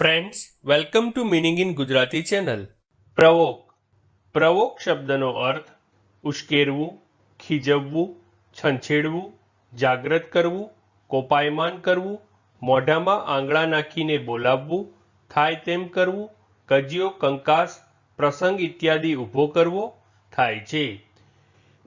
Friends welcome to meaning in Gujarati channel provoke. Provoke શબ્દનો અર્થ ઉશ્કેરવું, ખીજવવું, છંછેડવું, જાગ્રત કરવું, કોપાયમાન કરવું, મોઢામાં આંગળા નાખીને બોલાવવું, થાય તેમ કરવું, કજિયો, કંકાસ, પ્રસંગ ઇત્યાદિ ઊભો કરવો થાય છે.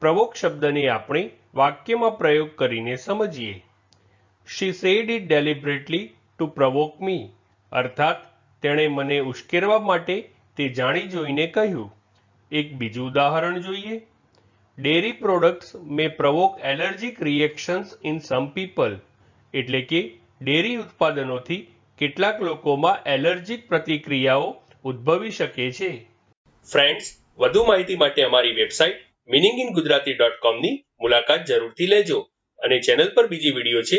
પ્રવોક શબ્દને આપણે વાક્યમાં પ્રયોગ કરીને સમજીએ. She said it deliberately to provoke me અર્થાત, તેણે મને ઉશ્કેરવા માટે તે જાણી જોઈને કહ્યું, એક બીજું ઉદાહરણ જોઈએ. Dairy products may provoke allergic reactions in some people એટલે કે ડેરી ઉત્પાદનોથી કેટલાક લોકોમાં એલર્જીક પ્રતિક્રિયાઓ ઉદ્ભવી શકે છે. ફ્રેન્ડ્સ વધુ માહિતી માટે અમારી website meaning in Gujarati dot કોમની મુલાકાત જરૂરથી લેજો અને ચેનલ પર બીજી વીડિયો છે